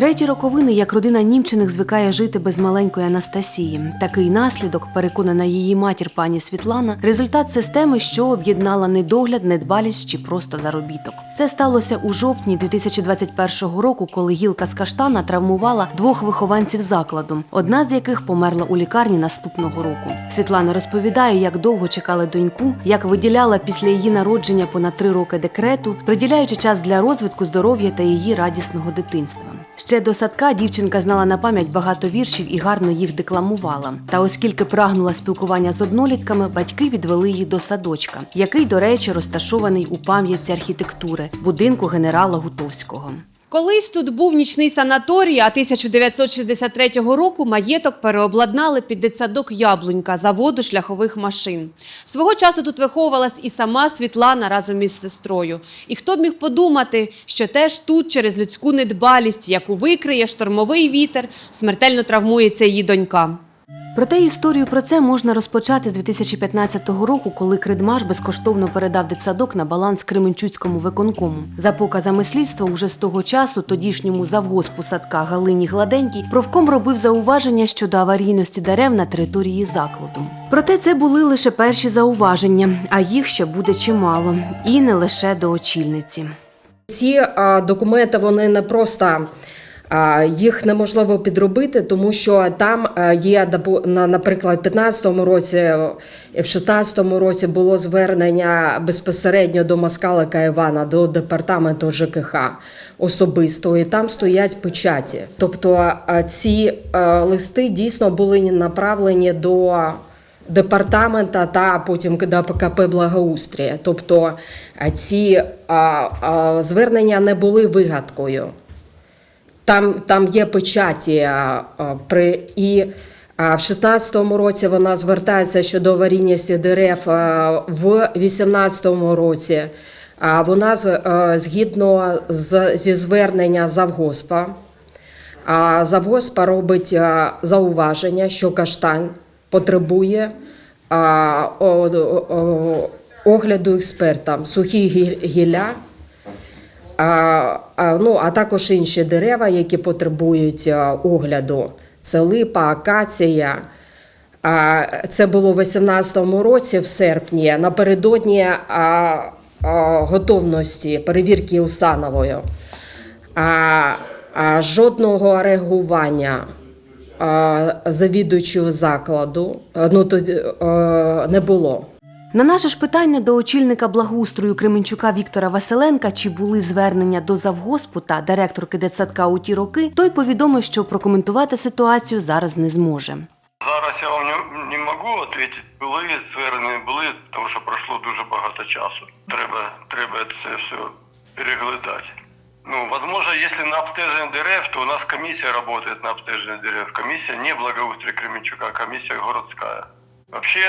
Треті роковини, як родина Німчиних звикає жити без маленької Анастасії. Такий наслідок, переконана її матір пані Світлана, результат системи, що об'єднала недогляд, недбалість чи просто заробіток. Це сталося у жовтні 2021 року, коли гілка з каштана травмувала двох вихованців закладу, одна з яких померла у лікарні наступного року. Світлана розповідає, як довго чекали доньку, як виділяла після її народження понад три роки декрету, приділяючи час для розвитку здоров'я та її радісного дитинства. Ще до садка дівчинка знала на пам'ять багато віршів і гарно їх декламувала. Та оскільки прагнула спілкування з однолітками, батьки відвели її до садочка, який, до речі, розташований у пам'ятці архітектури будинку генерала Гутовського. Колись тут був нічний санаторій, а 1963 року маєток переобладнали під дитсадок Яблунька заводу шляхових машин. Свого часу тут виховувалась і сама Світлана разом із сестрою. І хто б міг подумати, що теж тут через людську недбалість, яку викриє штормовий вітер, смертельно травмується її донька. Проте історію про це можна розпочати з 2015 року, коли Кридмаш безкоштовно передав дитсадок на баланс Кременчуцькому виконкому. За показами слідства, уже з того часу тодішньому завгоспу садка Галині Гладенькій профком робив зауваження щодо аварійності дерев на території закладу. Проте це були лише перші зауваження, а їх ще буде чимало, і не лише до очільниці. Ці а, документи вони не просто. Їх неможливо підробити, тому що там а, є, наприклад, в 15-му році, в 16-му році було звернення безпосередньо до Москалика Івана, до департаменту ЖКХ особисто, і там стоять печаті. Тобто ці листи дійсно були направлені до департамента та потім до ПКП Благоустрія. Тобто ці а, а, звернення не були вигадкою. Там, там є печаті а, а, при і. А в 16-му році вона звертається щодо аварійності дерев. а, В 18-му році а, вона а, згідно з, зі звернення завгоспа. А завгоспа робить а, зауваження, що каштан потребує а, о- о- огляду експертам сухі гі- гілля, а, ну, а також інші дерева, які потребують а, огляду. Це липа, акація. Це було в 18-му році, в серпні, напередодні готовності перевірки Усановою. Жодного реагування завідуючого закладу ну, тоді, а, не було. На наше ж питання до очільника благоустрою Кременчука Віктора Василенка, чи були звернення до завгоспу та директорки дитсадка у ті роки, той повідомив, що прокоментувати ситуацію зараз не зможе. Зараз я вам не, можу відповідати. Були звернення, були, тому що пройшло дуже багато часу. Треба, треба це все переглядати. Ну, возможно, если на обстежение дерев, то у нас комиссия работает на обстежение дерев. Комиссия не благоустрия Кременчука, комиссия городская. Вообще,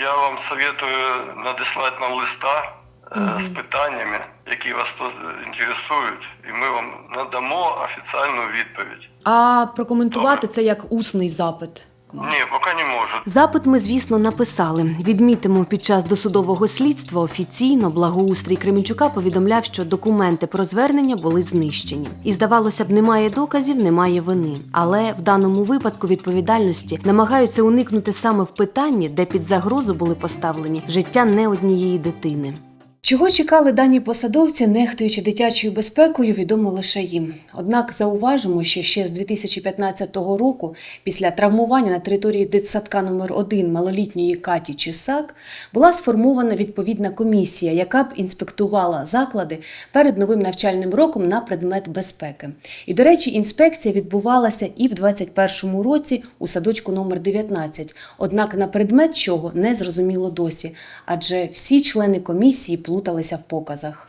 я вам советую надіслати нам листа е, з питаннями, які вас тут інтересують, і ми вам надамо офіційну відповідь. А прокоментувати це як усний запит. Ні, поки не можу. Запит ми, звісно, написали. Відмітимо, під час досудового слідства офіційно благоустрій Кременчука повідомляв, що документи про звернення були знищені. І здавалося б, немає доказів, немає вини. Але в даному випадку відповідальності намагаються уникнути саме в питанні, де під загрозу були поставлені життя не однієї дитини. Чого чекали дані посадовці, нехтуючи дитячою безпекою, відомо лише їм. Однак зауважимо, що ще з 2015 року, після травмування на території дитсадка номер 1 малолітньої Каті Чесак, була сформована відповідна комісія, яка б інспектувала заклади перед новим навчальним роком на предмет безпеки. І, до речі, інспекція відбувалася і в 2021 році у садочку номер 19. Однак на предмет чого не зрозуміло досі, адже всі члени комісії плуталися в показах.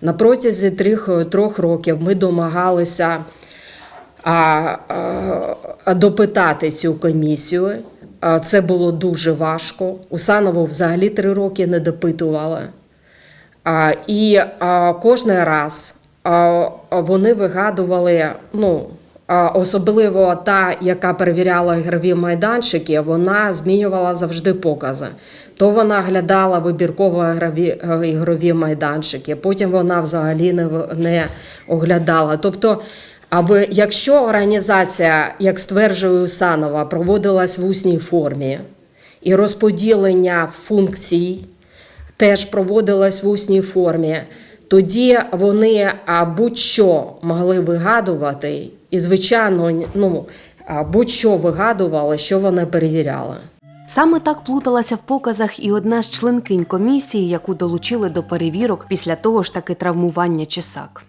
На протязі трьох, трьох років ми домагалися а, а, допитати цю комісію. А, Це було дуже важко. Усанову взагалі три роки не допитували. А, і а, кожен раз а, вони вигадували, ну, а, особливо та, яка перевіряла ігрові майданчики, вона змінювала завжди покази. То вона глядала вибірково ігрові, майданчики, потім вона взагалі не, не оглядала. Тобто Аби якщо організація, як стверджує Усанова, проводилась в усній формі, і розподілення функцій теж проводилось в усній формі, тоді вони будь-що могли вигадувати, і, звичайно, ну, будь-що вигадували, що вони перевіряли. Саме так плуталася в показах і одна з членкинь комісії, яку долучили до перевірок після того ж таки травмування Чесак.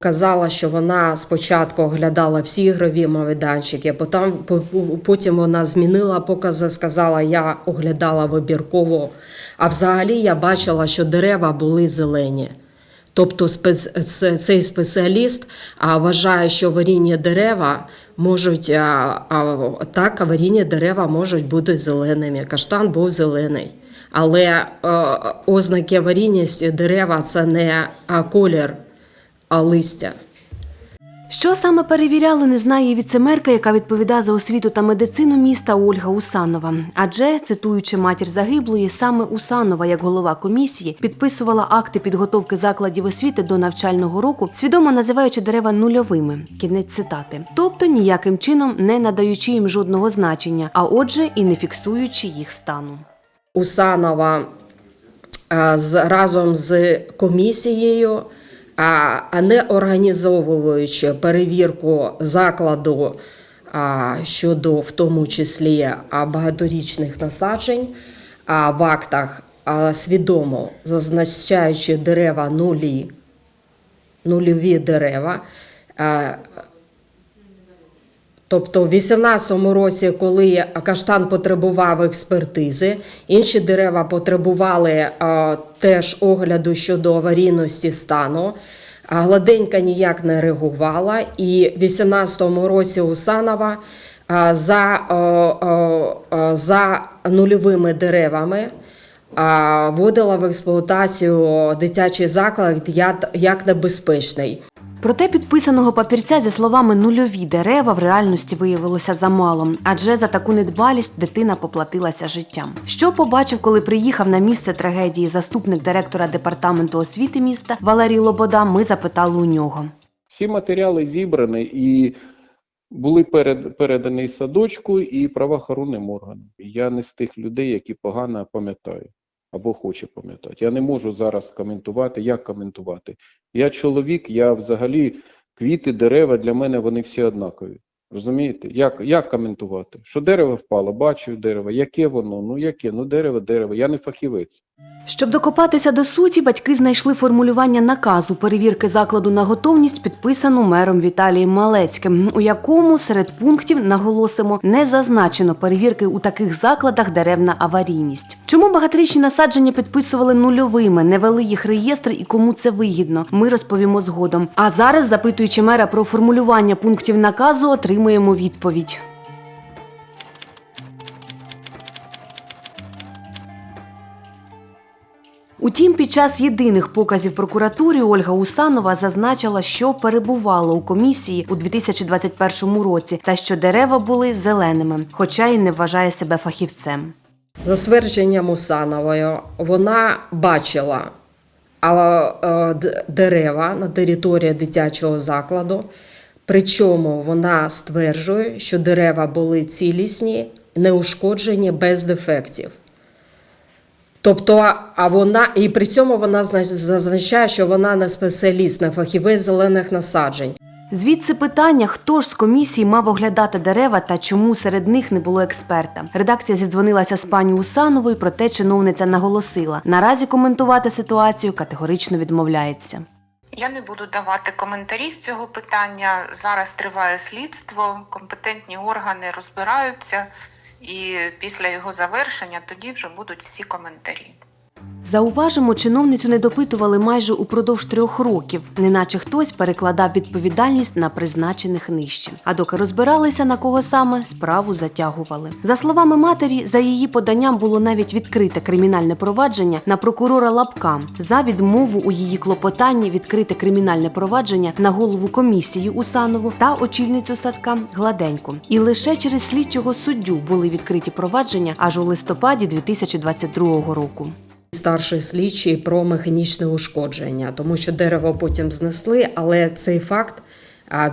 Казала, що вона спочатку оглядала всі ігрові майданчики, потім, потім вона змінила покази, сказала, я оглядала вибірково. А взагалі я бачила, що дерева були зелені. Тобто цей спеціаліст вважає, що аварійні дерева можуть так, аварійні дерева можуть бути зеленими. Каштан був зелений. Але ознаки аварійності дерева це не колір, а листя. Що саме перевіряли, не знає віцемерка, яка відповідає за освіту та медицину міста Ольга Усанова. Адже, цитуючи матір загиблої, саме Усанова, як голова комісії, підписувала акти підготовки закладів освіти до навчального року, свідомо називаючи дерева нульовими. Кінець цитати. Тобто ніяким чином не надаючи їм жодного значення, а отже, і не фіксуючи їх стану. Усанова з, разом з комісією, а, не організовуючи перевірку закладу щодо в тому числі багаторічних насаджень в актах, свідомо зазначаючи дерева нулі, нульові дерева. Тобто, в 18-му році, коли каштан потребував експертизи, інші дерева потребували е, теж огляду щодо аварійності стану. А Гладенька ніяк не реагувала, і в 18-му році Усанова е, за, е, за нульовими деревами вводила в експлуатацію дитячий заклад як небезпечний. Проте підписаного папірця зі словами нульові дерева в реальності виявилося замало, адже за таку недбалість дитина поплатилася життям. Що побачив, коли приїхав на місце трагедії заступник директора департаменту освіти міста Валерій Лобода, ми запитали у нього. Всі матеріали зібрані і були перед, передані садочку і правоохоронним органам. Я не з тих людей, які погано пам'ятають або хоче пам'ятати. Я не можу зараз коментувати, як коментувати. Я чоловік, я взагалі квіти, дерева для мене вони всі однакові. Розумієте? Як, як коментувати? Що дерево впало, бачу дерево, яке воно? Ну яке? Ну дерево, дерево. Я не фахівець. Щоб докопатися до суті, батьки знайшли формулювання наказу перевірки закладу на готовність, підписану мером Віталієм Малецьким, у якому серед пунктів наголосимо не зазначено перевірки у таких закладах деревна аварійність. Чому багаторічні насадження підписували нульовими, не вели їх реєстр і кому це вигідно? Ми розповімо згодом. А зараз, запитуючи мера про формулювання пунктів наказу, отримуємо відповідь. Утім, під час єдиних показів прокуратурі Ольга Усанова зазначила, що перебувала у комісії у 2021 році та що дерева були зеленими, хоча й не вважає себе фахівцем. За ствердженням Усанової, вона бачила е, дерева на території дитячого закладу. Причому вона стверджує, що дерева були цілісні, неушкоджені без дефектів. Тобто, а вона і при цьому вона зна- зазначає, що вона не спеціаліст, не фахівець зелених насаджень. Звідси питання, хто ж з комісії мав оглядати дерева та чому серед них не було експерта. Редакція зідзвонилася з пані Усановою, проте чиновниця наголосила. Наразі коментувати ситуацію категорично відмовляється. Я не буду давати коментарі з цього питання. Зараз триває слідство, компетентні органи розбираються, і після його завершення тоді вже будуть всі коментарі. Зауважимо, чиновницю не допитували майже упродовж трьох років, неначе хтось перекладав відповідальність на призначених нижче. А доки розбиралися на кого саме, справу затягували. За словами матері, за її поданням було навіть відкрите кримінальне провадження на прокурора Лапка за відмову у її клопотанні відкрити кримінальне провадження на голову комісії Усанову та очільницю садка Гладеньку. І лише через слідчого суддю були відкриті провадження аж у листопаді 2022 року. Старший слідчий про механічне ушкодження, тому що дерево потім знесли, але цей факт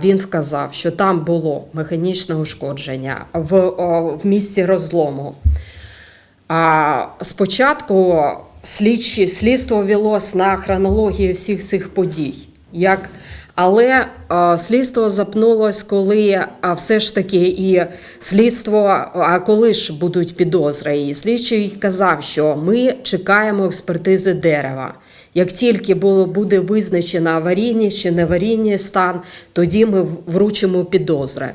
він вказав, що там було механічне ушкодження в, в місці розлому. А спочатку слідчі, слідство велось на хронології всіх цих подій. Як, але слідство запнулось, коли а, все ж таки і слідство, а коли ж будуть підозри. І слідчий казав, що ми чекаємо експертизи дерева. Як тільки було, буде визначено аварійність чи неаварійний стан, тоді ми вручимо підозри.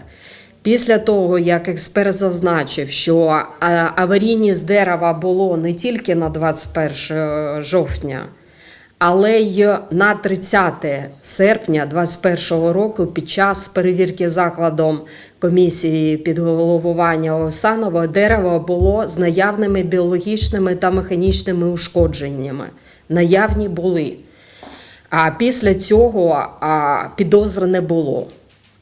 Після того, як експерт зазначив, що е, аварійність дерева було не тільки на 21 жовтня, але й на 30 серпня 2021 року під час перевірки закладом комісії під головування Осанова дерево було з наявними біологічними та механічними ушкодженнями. Наявні були. А після цього підозри не було.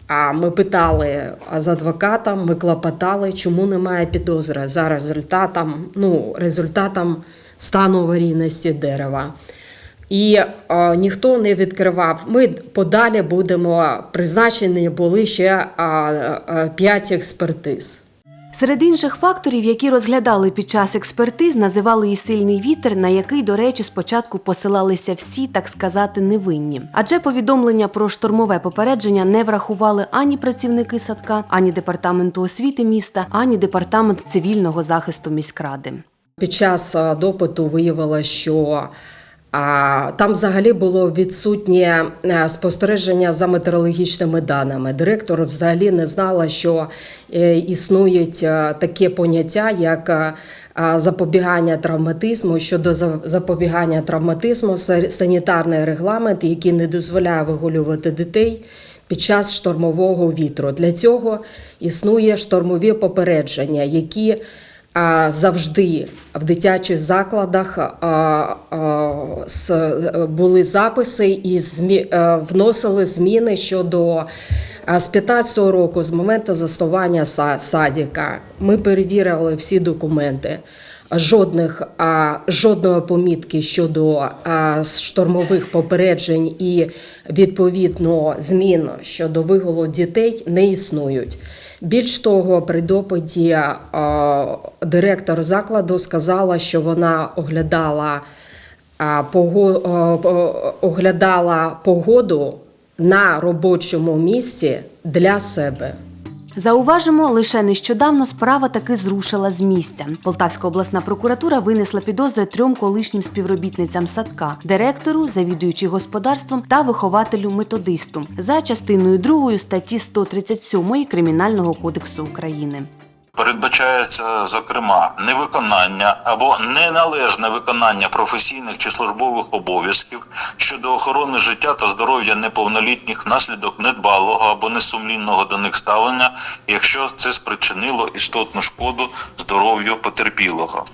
А ми питали з адвокатом, ми клопотали, чому немає підозри за результатом, ну, результатом стану аварійності дерева. І е, ніхто не відкривав. Ми подалі будемо призначені були ще е, е, п'ять експертиз. Серед інших факторів, які розглядали під час експертиз, називали і сильний вітер, на який, до речі, спочатку посилалися всі, так сказати, невинні. Адже повідомлення про штормове попередження не врахували ані працівники садка, ані департаменту освіти міста, ані департамент цивільного захисту міськради. Під час допиту виявилося, що там взагалі було відсутнє е, спостереження за метеорологічними даними. Директор взагалі не знала, що е, існують е, таке поняття, як запобігання травматизму. Щодо за- запобігання травматизму, са- санітарний регламент, який не дозволяє вигулювати дітей під час штормового вітру. Для цього існує штормові попередження, які завжди в дитячих закладах були записи і змі, вносили зміни щодо з 15-го року, з моменту заснування садіка. Ми перевірили всі документи. Жодних жодної помітки щодо штормових попереджень і відповідно змін щодо вигулу дітей не існують. Більш того, при допиті а, директор закладу сказала, що вона оглядала, пого, а, оглядала погоду на робочому місці для себе. Зауважимо, лише нещодавно справа таки зрушила з місця. Полтавська обласна прокуратура винесла підозри трьом колишнім співробітницям садка, директору, завідуючи господарством та вихователю методисту за частиною 2 статті 137 Кримінального кодексу України. Передбачається, зокрема, невиконання або неналежне виконання професійних чи службових обов'язків щодо охорони життя та здоров'я неповнолітніх внаслідок недбалого або несумлінного до них ставлення, якщо це спричинило істотну шкоду здоров'ю потерпілого.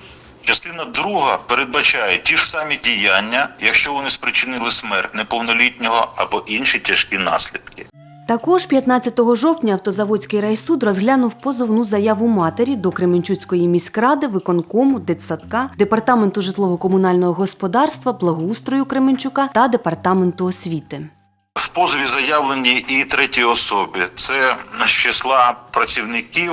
Частина друга передбачає ті ж самі діяння, якщо вони спричинили смерть неповнолітнього або інші тяжкі наслідки. Також 15 жовтня Автозаводський райсуд розглянув позовну заяву матері до Кременчуцької міськради, виконкому, дитсадка, департаменту житлово-комунального господарства, благоустрою Кременчука та департаменту освіти. В позові заявлені і треті особи. Це з числа працівників,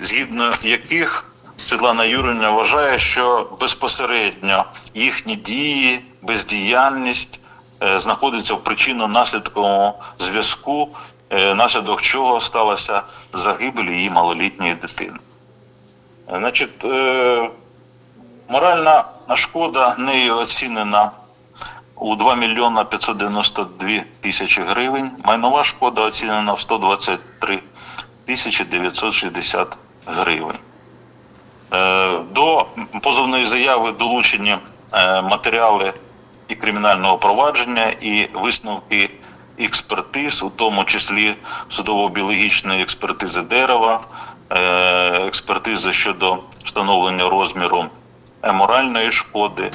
згідно яких Світлана Юрівна вважає, що безпосередньо їхні дії, бездіяльність знаходиться в причинно-наслідковому зв'язку, е, наслідок чого сталася загибель її малолітньої дитини. Е, Значить, е, моральна шкода нею оцінена у 2 мільйона 592 тисячі гривень. Майнова шкода оцінена в 123 тисячі 960 гривень. Е, До позовної заяви долучені е, матеріали і кримінального провадження, і висновки експертиз, у тому числі судово-біологічної експертизи дерева, е, експертизи щодо встановлення розміру моральної шкоди,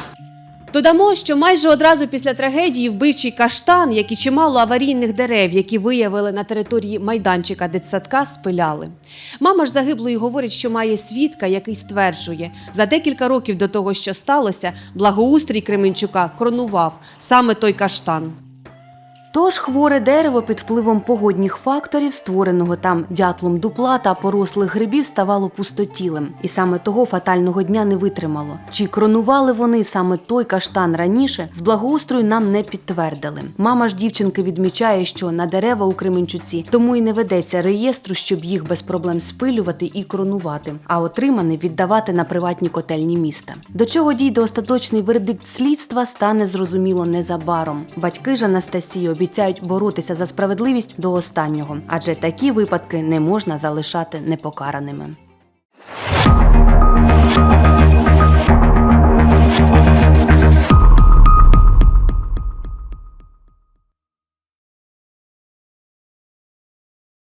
Додамо, що майже одразу після трагедії вбивчий каштан, як і чимало аварійних дерев, які виявили на території майданчика дитсадка, спиляли. Мама ж загиблої говорить, що має свідка, який стверджує, за декілька років до того, що сталося, благоустрій Кременчука кронував саме той каштан. Тож хворе дерево під впливом погодних факторів, створеного там дятлом дупла та порослих грибів, ставало пустотілим, і саме того фатального дня не витримало. Чи кронували вони саме той каштан раніше, з благоустрою нам не підтвердили. Мама ж дівчинки відмічає, що на дерева у Кременчуці тому і не ведеться реєстру, щоб їх без проблем спилювати і кронувати, а отримане віддавати на приватні котельні міста. До чого дійде остаточний вердикт слідства, стане зрозуміло незабаром. Батьки ж Анастасії обіцяють боротися за справедливість до останнього, адже такі випадки не можна залишати непокараними.